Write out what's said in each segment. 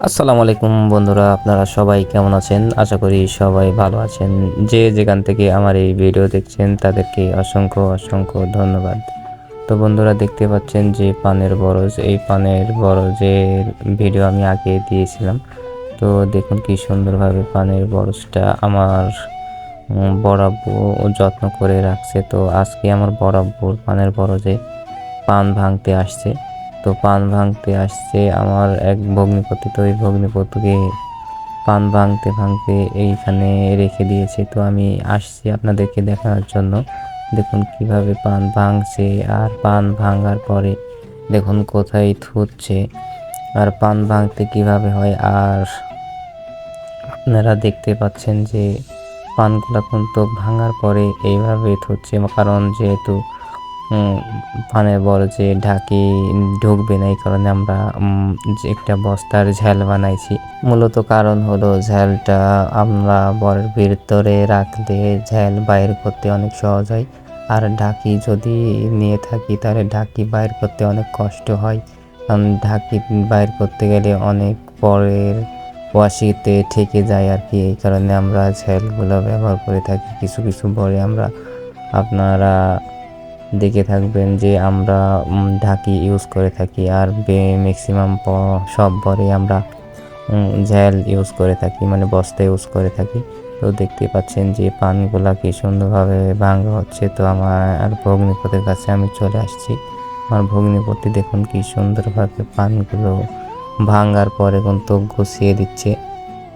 আসসালামু আলাইকুম বন্ধুরা আপনারা সবাই কেমন আছেন? আশা করি সবাই ভালো আছেন। যে যেখান থেকে আমার এই ভিডিও দেখছেন তাদেরকে অসংখ্য অসংখ্য ধন্যবাদ। তো বন্ধুরা দেখতে পাচ্ছেন যে পানের বরজ এই পানের বরজের ভিডিও আমি আগে দিয়েছিলাম। তো দেখুন কি সুন্দরভাবে পানের বরজটা আমার উম, বড়াব্বু যত্ন করে রাখছে। তো আজকে আমার বরাব্বুর পানের বরজে পান ভাঙতে আসছে। তো পান ভাঙতে আসছে আমার এক ভগ্নিপতি। তো ওই ভগ্নিপতিকে পান ভাঙতে ভাঙতে এইখানে রেখে দিয়েছে। তো আমি আসছি আপনাদেরকে দেখানোর জন্য। দেখুন কীভাবে পান ভাঙছে। আর পান ভাঙার পরে দেখুন কোথায় থুচ্ছে। আর পান ভাঙতে কীভাবে হয়। আর আপনারা দেখতে পাচ্ছেন যে পানগুলা কিন্তু ভাঙার পরে এইভাবে থুচ্ছে। কারণ যেহেতু পানের যে ঢাকি ঢুকবে না, এই কারণে আমরা একটা বস্তার ঝাল বানাইছি। মূলত কারণ হলো ঝালটা আমরা বরের ভিতরে রাখলে ঝাল বাইর করতে অনেক সহজ হয়। আর ঢাকি যদি নিয়ে থাকি, তাহলে ঢাকি বাইর করতে অনেক কষ্ট হয়। কারণ ঢাকি বাইর করতে গেলে অনেক পরের ওয়াশিতে ঠেকে যায় আর কি, এই কারণে আমরা ঝালগুলো ব্যবহার করে থাকি। কিছু কিছু বরে আমরা আপনারা দেখে থাকবেন যে আমরা ঢাকি ইউজ করে থাকি আর ম্যাক্সিমাম সব বরে আমরা ঝাল ইউজ করে থাকি মানে বস্তা ইউজ করে থাকি। তো দেখতে পাচ্ছেন যে পানগুলা কি সুন্দরভাবে ভাঙা হচ্ছে। তো আমার আর ভগ্নিপতির কাছে আমি চলে আসছি। আমার ভগ্নিপতি দেখুন কি সুন্দরভাবে পানগুলো ভাঙার পরে কিন্তু গুছিয়ে দিচ্ছে।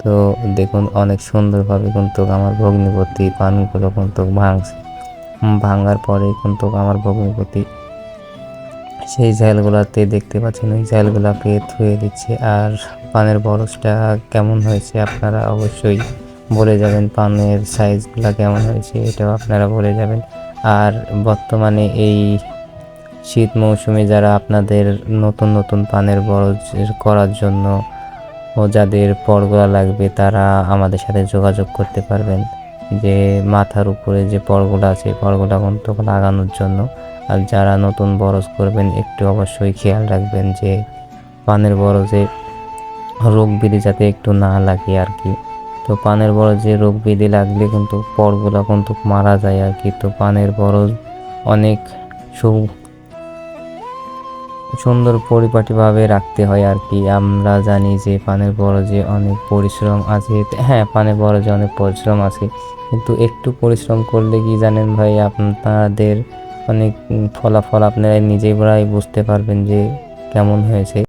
তো দেখুন অনেক সুন্দরভাবে কিন্তু আমার ভগ্নিপতি পানগুলো কিন্তু ভাঙছে। ভাঙার পরে কিন্তু আমার ভগ্নিপতি সেই ঝালগুলাতে দেখতে পাচ্ছেন, ওই ঝালগুলাকে ধুয়ে দিচ্ছে। আর পানের বরসটা কেমন হয়েছে আপনারা অবশ্যই বলে যাবেন, পানের সাইজগুলো কেমন হয়েছে এটাও আপনারা বলে যাবেন। আর বর্তমানে এই শীত মৌসুমে যারা আপনাদের নতুন নতুন পানের বরজ করার জন্য ও যাদের পরগোলা লাগবে তারা আমাদের সাথে যোগাযোগ করতে পারবেন। যে মাথার উপরে যে পরগুলো আছে পরগুলো কিন্তু লাগানোর জন্য। আর যারা নতুন বরজ করবেন, একটু অবশ্যই খেয়াল রাখবেন যে পানের বরজে রোগ বিধি যাতে একটু না লাগে আর কি। তো পানের বরজে রোগ বিধি লাগলে কিন্তু পরগুলো কিন্তু মারা যায় আর কি। তো পানের বরজ অনেক সু সুন্দর পরিপাটিভাবে রাখতে হয় আর কি। আমরা জানি যে পানের বরজে অনেক পরিশ্রম আছে হ্যাঁ পানের বরজে অনেক পরিশ্রম আছে, কিন্তু একটু পরিশ্রম করলে কি জানেন ভাই, আপনাদের অনেক ফলাফল আপনারা নিজেরাই বুঝতে পারবেন যে কেমন হয়েছে।